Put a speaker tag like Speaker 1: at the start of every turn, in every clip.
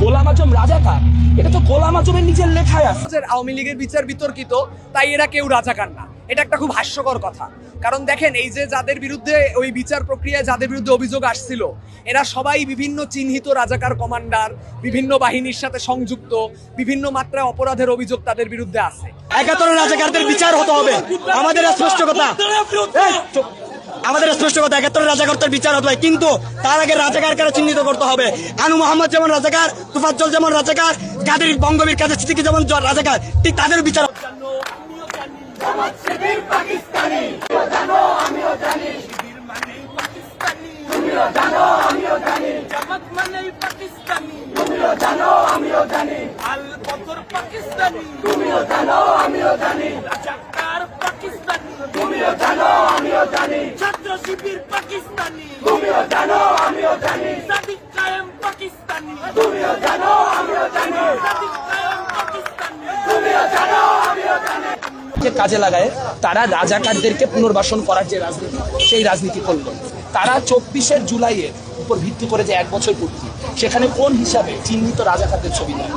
Speaker 1: গোলাম আজম রাজাকার? এটা তো গোলাম আজমের নিজের লেখায় আছে।
Speaker 2: আওয়ামী লীগের বিচার বিতর্কিত তাই এরা কেউ রাজাকার না। এটা একটা খুব হাস্যকর কথা। কারণ দেখেন এই যে যাদের বিরুদ্ধে ওই বিচার প্রক্রিয়ায় যাদের বিরুদ্ধে অভিযোগ আসছিল এরা সবাই বিভিন্ন চিহ্নিত রাজাকার কমান্ডার বিভিন্ন বাহিনীর সাথে সংযুক্ত বিভিন্ন মাত্রায় অপরাধের অভিযোগ তাদের বিরুদ্ধে আছে।
Speaker 3: একাত্তরের রাজাকারদের বিচার হতে হবে। আমাদের স্পষ্ট কথা। আমাদের স্পষ্ট কথা, একাত্তরের রাজাকারদের বিচার হতে হবে, কিন্তু তার আগে রাজাকার কারা চিহ্নিত করতে হবে। আনু মোহাম্মদ যেমন রাজাকার, তুফাজ্জল যেমন রাজাকার, কাদের বঙ্গবীর, কাদের সিদ্দিকী যেমন রাজাকার, ঠিক তাদের বিচার
Speaker 4: জানো আমিও জানি তুমিও জানো আমিও জানি ছাত্র শিবির পাকিস্তানি তুমিও জানো আমিও জানি সাদিক কায়েম পাকিস্তানি তুমিও জানো আমিও জানি সাদিক কায়েম পাকিস্তানি তুমিও জানো আমিও জানি
Speaker 1: কে কাজে লাগায় তারা রাজাকারদেরকে পুনর্বাসন করার যে রাজনীতি সেই রাজনীতি করল। তারা চব্বিশের জুলাইয়ের উপর ভিত্তি করে যে এক বছর পূর্তি সেখানে কোন হিসাবে চিহ্নিত রাজাকারদের ছবি দেয়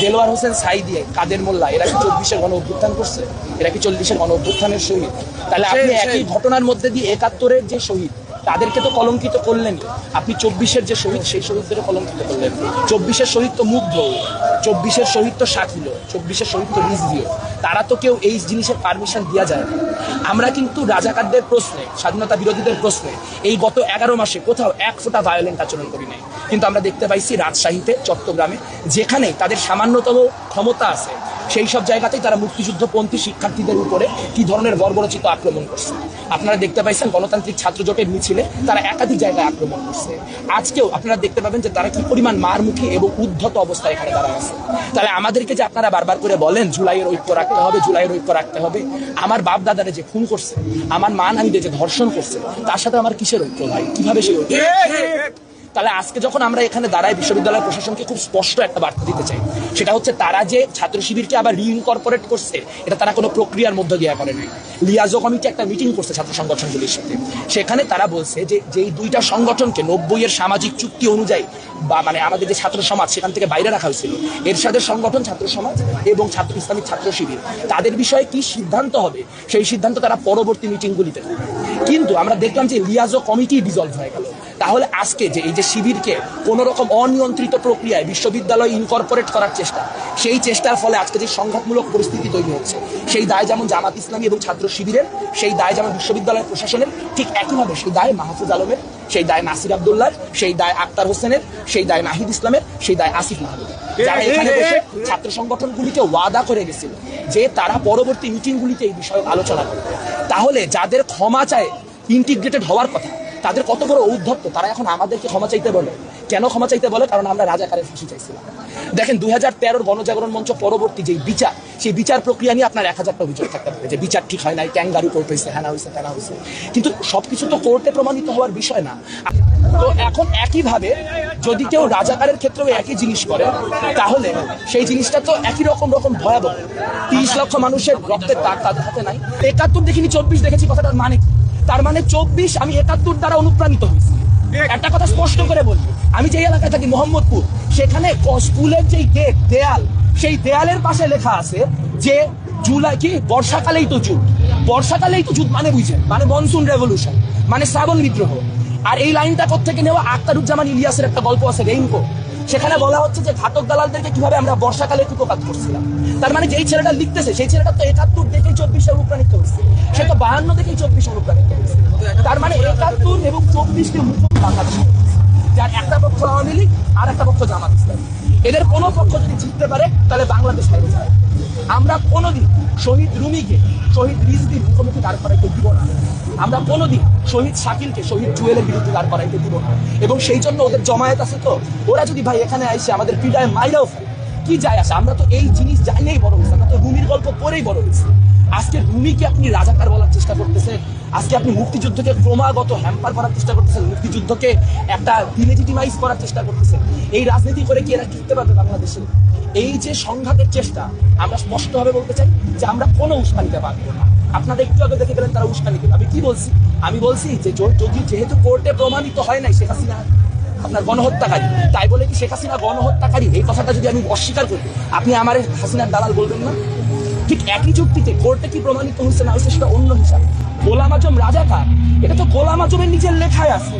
Speaker 1: দেলোয়ার হোসেন সাইদিয়ে কাদের মোল্লা এরা কি চব্বিশের গণ অভ্যুত্থান করছে? এরা কি চল্লিশের গণ অভ্যুত্থানের শহীদ? তাহলে আপনি
Speaker 2: সেই-
Speaker 1: একই ঘটনার মধ্যে দিয়ে একাত্তরের যে শহীদ তাদেরকে তো কলঙ্কিত করলেনই আপনি চব্বিশের যে শহীদ, সেই শহীদদেরও কলঙ্কিত করলেন। চব্বিশের শহীদ তো মুগ্ধ, চব্বিশের শহীদ তো শাকিল, চব্বিশের শহীদ তো রিজভিও তারা তো কেউ এই জিনিসের পারমিশন দেওয়া যায় না। আমরা কিন্তু রাজাকারদের প্রশ্নে, স্বাধীনতা বিরোধীদের প্রশ্নে এই গত এগারো মাসে কোথাও এক ফোঁটা ভায়োলেন্ট আচরণ করি নাই। কিন্তু আমরা দেখতে পাইছি রাজশাহীতে, চট্টগ্রামে, যেখানে তাদের সামান্যতম ক্ষমতা আছে সেই সব জায়গাতেই তারা মুক্তিযুদ্ধপন্থী শিক্ষার্থীদের উপরে কি ধরনের বর্বরচিত আক্রমণ করছে? আপনারা দেখতে পাইছেন গণতান্ত্রিক ছাত্র জোটের মিছিলে তারা একাধিক জায়গায় আক্রমণ করছে। আজকেও আপনারা দেখতে পাবেন যে তারা কি পরিমাণ মারমুখী এবং উদ্ধত অবস্থায় এখানে দাঁড়ায় আছে। তাহলে আমাদেরকে যে আপনারা বারবার করে বলেন, জুলাইয়ের ঐক্য রাখতে হবে, জুলাইয়ের ঐক্য রাখতে হবে। আমার বাপ দাদারে যে খুন করছে, আমার মা নানিদের যে ধর্ষণ করছে, তার সাথে আমার কিসের ঐক্য ভাই? কীভাবে সেই ঐক্য? তাহলে আজকে যখন আমরা এখানে দাঁড়াই, বিশ্ববিদ্যালয় প্রশাসনকে খুব স্পষ্ট একটা বার্তা দিতে চাই। সেটা হচ্ছে তারা যে ছাত্র শিবিরকে আবার রিইনকর্পোরেট করছে, এটা তারা কোনো প্রক্রিয়ার মধ্য দিয়ে করে নাই। লিয়াজো কমিটি একটা মিটিং করছে ছাত্র সংগঠনগুলির সাথে। সেখানে তারা বলছে যে যেই দুইটা সংগঠনকে নব্বই এর সামাজিক চুক্তি অনুযায়ী বা মানে আমাদের যে ছাত্র সমাজ, সেখান থেকে বাইরে রাখা হয়েছিল। এরশাদের সংগঠন ছাত্র সমাজ এবং ছাত্র ইসলামিক ছাত্র শিবির। তাদের বিষয়ে কি সিদ্ধান্ত হবে? সেই সিদ্ধান্ত তারা পরবর্তী মিটিংগুলিতে। কিন্তু আমরা দেখলাম যে লিয়াজো কমিটি ডিজলভ হয়ে গেল। তাহলে আজকে যে এই যে শিবিরকে কোনো রকম অনিয়ন্ত্রিত প্রক্রিয়ায় বিশ্ববিদ্যালয় ইনকর্পোরেট করার চেষ্টা সেই চেষ্টার ফলে আজকে যে সংঘাতমূলক পরিস্থিতি তৈরি হচ্ছে সেই দায় যেমন জামাত ইসলামী এবং ছাত্র শিবিরের সেই দায় যেমন বিশ্ববিদ্যালয় প্রশাসনের ঠিক একইভাবে সেই দায় মাহফুজ আলমের সেই দায় নাসির আবদুল্লাহ সেই দায় আক্তার হোসেনের সেই দায় নাহিদ ইসলামের সেই দায় আসিফ মাহমুদ যারা এখানে বসে ছাত্র সংগঠনগুলিকে ওয়াদা করে গেছিল যে তারা পরবর্তী মিটিংগুলিতে এই বিষয়ে আলোচনা করবে। তাহলে যাদের ক্ষমা চায় ইন্টিগ্রেটেড হওয়ার কথা তাদের কত বড় ঔদ্ধত্য তারা এখন আমাদেরকে ক্ষমা চাইতে বলে। কেন ক্ষমা চাইতে বলে? কারণ আমরা রাজাকারের ফাঁসি চাইছিলাম। দেখেন, দুই হাজার তেরোর গণজাগরণ মঞ্চ পরবর্তী যে বিচার, সেই বিচার প্রক্রিয়া নিয়ে আপনার এক হাজারটা অভিযোগ থাকতে পারে যে বিচার ঠিক হয় নাই, ক্যাঙ্গারু কোর্ট হয়েছে হ্যানা হয়েছে, তেনা হয়েছে। কিন্তু সবকিছু তো কোর্টে প্রমাণিত হওয়ার বিষয় না। তো এখন একইভাবে যদি কেউ রাজাকারের ক্ষেত্রেও একই জিনিস করে, তাহলে সেই জিনিসটা তো একই রকম রকম ভয়াবহ। তিরিশ লক্ষ মানুষের রক্তের তার তাদের হাতে নাই। একাত্তর দেখিনি, চব্বিশ দেখেছি, কথাটার মানে কি? তার মানে চব্বিশ, আমি একাত্তর দ্বারা অনুপ্রাণিত হয়েছি। একটা কথা স্পষ্ট করে বলি। আমি যেই এলাকায় থাকি, মোহাম্মদপুর, সেখানে স্কুলের যেই গেট দেয়াল, সেই দেয়ালের পাশে লেখা আছে যে জুলাই, কি? বর্ষাকালেই তো যুদ্ধ বর্ষাকালেই তো যুদ্ধ মানে বুঝেন মানে মনসুন রেভলিউশন মানে শ্রাবণ বিদ্রোহ। আর এই লাইনটা থেকে নেওয়া? আক্তারুজ্জামান ইলিয়াসের একটা গল্প আছে রেইনকো সেখানে বলা হচ্ছে যে ঘাতক দালালদেরকে কীভাবে আমরা বর্ষাকালে কুপকাত করছিলাম। তার মানে যেই ছেলেটা লিখতেছে, সেই ছেলেটা তো একাত্তর দেখেই চব্বিশে অনুপ্রাণিত হচ্ছে সে তো বাহান্ন দেখেই চব্বিশ অনুপ্রাণিত হচ্ছে তার মানে একাত্তর এবং চব্বিশকে মুখোশ বাংলাদেশ। যার একটা পক্ষ আওয়ামী লীগ, আর একটা পক্ষ জামাত ইসলাম। এদের কোনো পক্ষ যদি জিততে পারে, তাহলে বাংলাদেশ হেরে যায়। আমরা কোনোদিন শহীদ রুমিকে, শহীদ রিজবির মুখোমুখি দাঁড় করাইতে দিব না। আমরা কোনোদিন শহীদ শাকিলকে, শহীদ জুয়েলের বিরুদ্ধে দাঁড় করাইতে দিব না। এবং সেই জন্য ওদের জমায়েত আছে তো। ওরা যদি ভাই এখানে আইসে আমাদের পিডায় মাইরাও ফেলে, কি যায় আসে? আমরা তো এই জিনিস জানিয়েই বড় হয়েছি, আমরা তো রুমির গল্প পড়েই বড় হয়েছি। আজকে রুমিকে আপনি রাজাকার বলার চেষ্টা করতেছেন আজকে আপনি মুক্তিযুদ্ধকে ক্রমাগত হ্যাম্পার করার চেষ্টা করতেছেন, মুক্তিযুদ্ধকে একটা ডিলেজিটিমাইজ করার চেষ্টা করতেছেন। এই রাজনীতি করে কি এরা টিকতে পারবে বাংলাদেশে? এই যে সংঘাতের চেষ্টা, আমরা স্পষ্টভাবে বলতে চাই যে আমরা কোনো উস্কানিতে পারব না। আপনারা একটু আগে দেখে গেলেন তারা উস্কানি আমি কি বলছি? আমি বলছি যে যদি যেহেতু কোর্টে প্রমাণিত হয় নাই শেখ হাসিনা, আপনার গণহত্যাকারী, তাই বলে কি শেখ হাসিনা গণহত্যাকারী? এই কথাটা যদি আমি অস্বীকার করি, আপনি আমার হাসিনার দালাল বলবেন না? ঠিক একই যুক্তিতে কোর্টে কি প্রমাণিত হয়েছে? না, হয়েছে সেটা অন্য হিসাব। গোলাম আজম রাজা রাজাকার এটা তো গোলাম আজমের নিজের লেখায় আছে।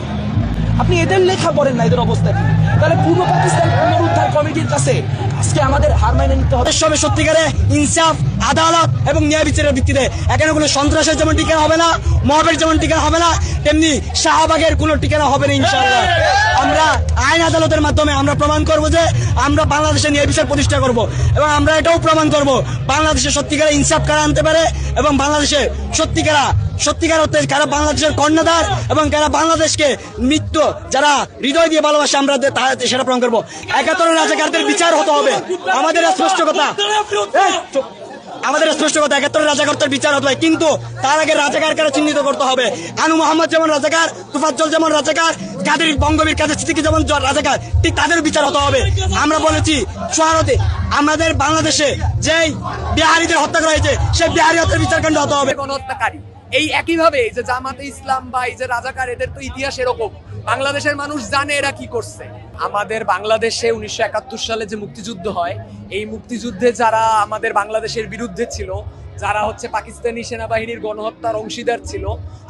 Speaker 1: আপনি এদের লেখা পড়েন না, এদের অবস্থা কি? তাহলে পূর্ব পাকিস্তান পুনরুদ্ধার কমিটির কাছে আজকে আমাদের হার মাইনে নিতে হবে।
Speaker 3: হবে সত্যিকারে ইনসাফ, আদালত এবং ন্যায় বিচারের ভিত্তিতে এখানে কোনো সন্ত্রাসের যেমন ঠিকানা হবে না মহাবের যেমন টিকা হবে না, তেমনি শাহবাগের কোনো ঠিকানা হবে না, ইনশাআল্লাহ। আমরা আইন আদালতের মাধ্যমে আমরা প্রমাণ করব যে আমরা বাংলাদেশে ন্যায় বিচার প্রতিষ্ঠা করব এবং আমরা এটাও প্রমাণ করব বাংলাদেশে সত্যিকারা ইনসাফ কারা আনতে পারে এবং বাংলাদেশে সত্যিকারা সত্যিকার অর্থে কারা বাংলাদেশের কর্ণধার এবং কারা বাংলাদেশকে মৃত্যু, যারা হৃদয় দিয়ে ভালোবাসে, আমরা সেটা প্রমাণ করব। একাত্তরের রাজাকারদের বিচার হতে হবে। আমাদের স্পষ্ট কথা। আমাদের স্পষ্ট কথা একাত্তরের রাজাকারদের বিচার হবে কিন্তু তার আগে রাজাকার কারা চিহ্নিত করতে হবে? আনু মোহাম্মদ যেমন রাজাকার, তুফাজ্জল যেমন রাজাকার, কাদের বঙ্গবীর, কাদের সিদ্দিকি যেমন রাজাকার, ঠিক তাদের বিচার হতে হবে। আমরা বলেছি সহারতে আমাদের বাংলাদেশে যেই বিহারীদের হত্যা করা হয়েছে, সেই বিহারি হত্যার বিচারকাণ্ড হতে হবে।
Speaker 2: গণহত্যাকারী এই একইভাবে যে জামাতে ইসলাম বা এই যে রাজাকার, এদের তো ইতিহাস এরকম। বাংলাদেশের মানুষ জানে এরা কি করছে। আমাদের বাংলাদেশে উনিশশো একাত্তর সালে যে মুক্তিযুদ্ধ হয়, এই মুক্তিযুদ্ধে যারা আমাদের বাংলাদেশের বিরুদ্ধে ছিল, যারা হচ্ছে পাকিস্তানি সেনাবাহিনীর গণহত্যার অংশীদার ছিল,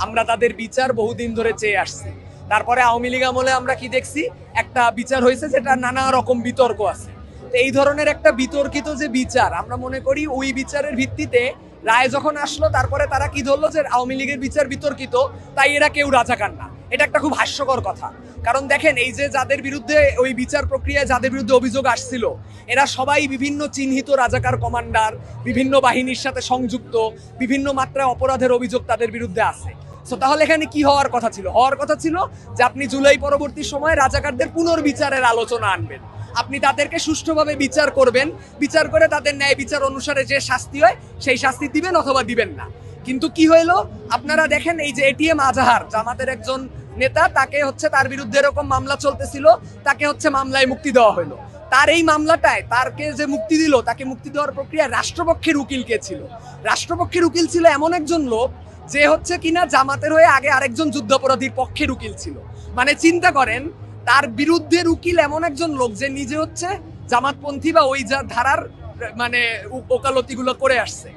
Speaker 2: আমরা তাদের বিচার বহুদিন ধরে চেয়ে আসছি। তারপরে আওয়ামী লীগ আমলে আমরা কি দেখছি? একটা বিচার হয়েছে যেটা নানা রকম বিতর্ক আছে। তো এই ধরনের একটা বিতর্কিত যে বিচার, আমরা মনে করি ওই বিচারের ভিত্তিতে রায় যখন আসলো, তারপরে তারা কি ধরলো যে আওয়ামী লীগের বিচার বিতর্কিত, তাই এরা কেউ রাজাকার না। এটা একটা খুব হাস্যকর কথা। কারণ দেখেন, এই যে যাদের বিরুদ্ধে ওই বিচার প্রক্রিয়ায় যাদের বিরুদ্ধে অভিযোগ আসছিল, এরা সবাই বিভিন্ন চিহ্নিত রাজাকার কমান্ডার, বিভিন্ন বাহিনীর সাথে সংযুক্ত, বিভিন্ন মাত্রায় অপরাধের অভিযোগ তাদের বিরুদ্ধে আছে। So, তাহলে এখানে কি হওয়ার কথা ছিল? হওয়ার কথা ছিল যে আপনি জুলাই পরবর্তী সময়ে রাজাকারদের পুনর্বিচারের আলোচনা আনবেন। আপনি তাদেরকে সুষ্ঠুভাবে বিচার করবেন। বিচার করে তাদের ন্যায় বিচার অনুসারে যে শাস্তি হয়, সেই শাস্তি দিবেন অথবা দিবেন না। কিন্তু কি হইল? আপনারা দেখেন এই যে এটিএম আজাহার, জামাতের একজন নেতা, তাকে হচ্ছে তার বিরুদ্ধে এরকম মামলা চলতেছিল, তাকে হচ্ছে মামলায় মুক্তি দেওয়া হলো তার এই মামলাটায় তারকে যে মুক্তি দিল, তাকে মুক্তি দেওয়ার প্রক্রিয়া রাষ্ট্রপক্ষের উকিল কে ছিল? রাষ্ট্রপক্ষের উকিল ছিল এমন একজন লোক, যে হচ্ছে কিনা জামাতের হয়ে আগে আরেকজন যুদ্ধাপরাধীর পক্ষের উকিল ছিল। মানে চিন্তা করেন তার বিরুদ্ধে উকিল এমন একজন লোক যে নিজে হচ্ছে জামাতপন্থী বা ওই যা ধারার মানে ওকালতি ওকালতিগুলো করে আসছে।